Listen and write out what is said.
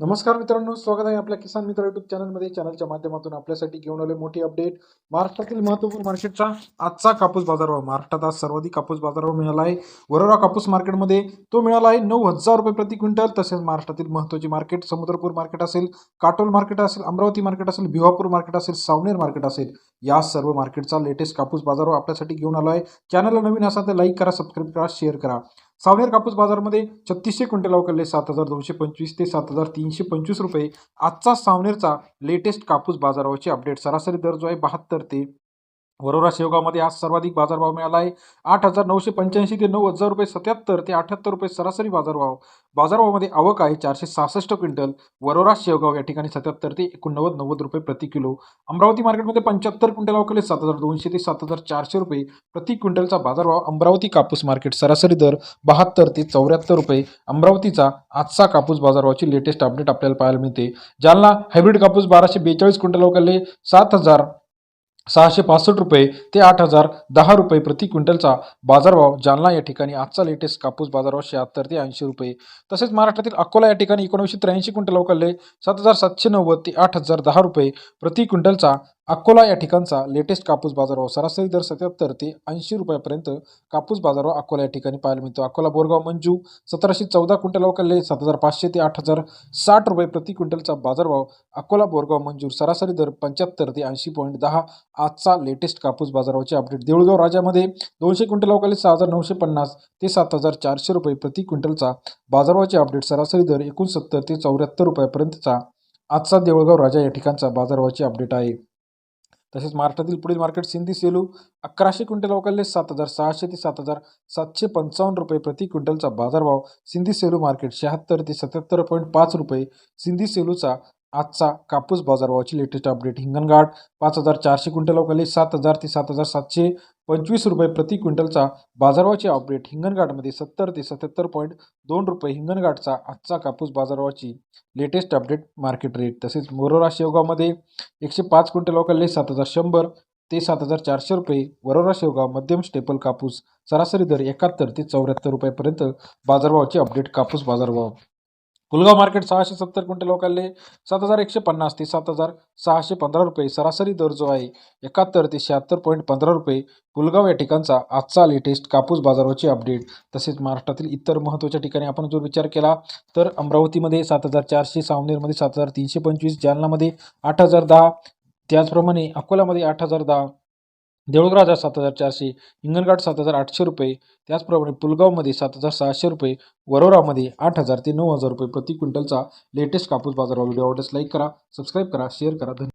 नमस्कार मित्रांनो स्वागत आहे आपल्या किसान मित्र युट्यूब चॅनलमध्ये चॅनलच्या माध्यमातून आपल्यासाठी घेऊन आले मोठी अपडेट महाराष्ट्रातील महत्त्वपूर्ण मार्केटचा आजचा कापूस बाजारभाव. महाराष्ट्रात आज सर्वाधिक कापूस बाजारभाव मिळाला आहे. वरोरा कापूस मार्केटमध्ये तो मिळाला आहे नऊ हजार रुपये प्रति क्विंटल. तसेच महाराष्ट्रातील महत्त्वाची मार्केट समुद्रपूर मार्केट असेल काटोल मार्केट असेल अमरावती मार्केट असेल भिवापूर मार्केट असेल सावनेर मार्केट असेल या सर्व मार्केटचा लेटेस्ट कापूस बाजारभाव आपल्यासाठी घेऊन आलो आहे चॅनलला नवीन असा तर लाईक करा सबस्क्राईब करा शेअर करा. सावनेर कापूस बाजारमध्ये छत्तीसशे क्विंटल अवकलले सात हजार दोनशे पंचवीस ते सात हजार तीनशे पंचवीस रुपये. आजचा सावनेरचा लेटेस्ट कापूस बाजारावरचे अपडेट सरासरी दर जो आहे बहात्तर ते वरोरा शेवगावमध्ये आज सर्वाधिक बाजारभाव मिळाला आहे आठ हजार नऊशे पंच्याऐंशी ते नऊ हजार रुपये सत्याहत्तर ते अठ्याहत्तर रुपये सरासरी बाजारभाव. बाजारभावामध्ये आवक आहे चारशे सहासष्ट क्विंटल. वरोरा शेवगाव या ठिकाणी सत्याहत्तर ते एकोणनव्वद नव्वद रुपये प्रति किलो. अमरावती मार्केटमध्ये पंच्याहत्तर क्विंटल अवकले सात हजार दोनशे ते सात हजार चारशे रुपये प्रति क्विंटलचा बाजारभाव. अमरावती कापूस मार्केट सरासरी दर बहात्तर ते चौऱ्याहत्तर रुपये. अमरावतीचा आजचा कापूस बाजारभावाची लेटेस्ट अपडेट आपल्याला पाहायला मिळते. जालना हायब्रिड कापूस बाराशे बेचाळीस क्विंटल अवकले सात हजार सहाशे पासष्ट रुपये ते आठ हजार दहा रुपये प्रति क्विंटलचा बाजारभाव जालना या ठिकाणी आजचा लेटेस्ट कापूस बाजारभाव शहात्तर ते ऐंशी रुपये. तसेच महाराष्ट्रातील अकोला या ठिकाणी एकोणीसशे त्र्याऐंशी क्विंटल अवकालले सात हजार सातशे नव्वद ते आठ हजार दहा रुपये प्रति क्विंटलचा अकोला या ठिकाणचा लेटेस्ट कापूस बाजारभाव सरासरी दर सत्याहत्तर ते ऐंशी रुपयापर्यंत कापूस बाजारभाव अकोला या ठिकाणी पाहायला मिळतो. अकोला बोरगाव मंजू सतराशे चौदा क्विंटल अवकालले सात हजार पाचशे ते आठ हजार साठ रुपये प्रति क्विंटलचा बाजारभाव अकोला बोरगाव मंजूर सरासरी दर पंच्याहत्तर ते ऐंशी पॉईंट दहा आजचा लेटेस्ट कापूस बाजारभावाचे अपडेट देऊळगाव राजामध्ये दोनशे क्विंटल अवकाले सहा हजार नऊशे पन्नास ते सात हजार चारशे रुपये प्रति क्विंटलचा बाजारभावाचे अपडेट सरासरी दर एकोणसत्तर ते चौऱ्याहत्तर रुपयापर्यंतचा आजचा देऊळगाव राजा या ठिकाणचा बाजारभावाचे अपडेट आहे. तसेच महाराष्ट्रातील पुढील मार्केट सिंधी सेलू अकराशे क्विंटल अवकालले सात हजार सहाशे ते सात हजार सातशे पंचावन्न रुपये प्रति क्विंटलचा बाजारभाव सिंधी सेलू मार्केट शहात्तर ते सत्याहत्तर पॉईंट पाच रुपये. सिंधी सेलूचा आजचा कापूस बाजारभावाची लेटेस्ट अपडेट हिंगणघाट पाच हजार चारशे क्विंटल अवकाली सात हजार ते सात हजार सातशे पंचवीस रुपये प्रति क्विंटलचा बाजारभावाचे अपडेट हिंगणघाटमध्ये सत्तर ते सत्याहत्तर पॉईंट दोन रुपये हिंगणघाटचा आजचा कापूस बाजारभावाची लेटेस्ट अपडेट मार्केट रेट तसेच मोरोरा शेवगावमध्ये एकशे पाच क्विंटल वकलले सात हजार शंभर ते सात हजार चारशे रुपये. वरोरा शेवगाव मध्यम स्टेपल कापूस सरासरी दर एकाहत्तर ते चौऱ्याहत्तर रुपयापर्यंत बाजारभावाचे अपडेट कापूस बाजारभाव. पुलगाव मार्केट सहाशे सत्तर क्विंटल लोकांले सात हजार एकशे पन्नास ते सात हजार सहाशे पंधरा रुपये सरासरी दर जो आहे एकाहत्तर ते शहात्तर पॉईंट पंधरा रुपये. पुलगाव या ठिकाणचा आजचा लेटेस्ट कापूस बाजाराची अपडेट. तसेच महाराष्ट्रातील इतर महत्त्वाच्या ठिकाणी आपण जर विचार केला तर अमरावतीमध्ये सात हजार चारशे सावनेरमध्ये सात हजार तीनशे पंचवीस जालनामध्ये आठ हजार दहा. त्याचप्रमाणे अकोल्यामध्ये आठ हजार दहा. देऊळराजा सात हजार चारशे हिंगणघाट सात हजार आठशे रुपये त्याचप्रमाणे पुलगावमध्ये सात हजार सहाशे रुपये वरोरामध्ये आठ हजार ते नऊ हजार रुपये प्रति क्विंटलचा लेटेस्ट कापूस बाजार व्हिडिओ आवडल्यास लाईक करा सबस्क्राईब करा शेअर करा. धन्यवाद.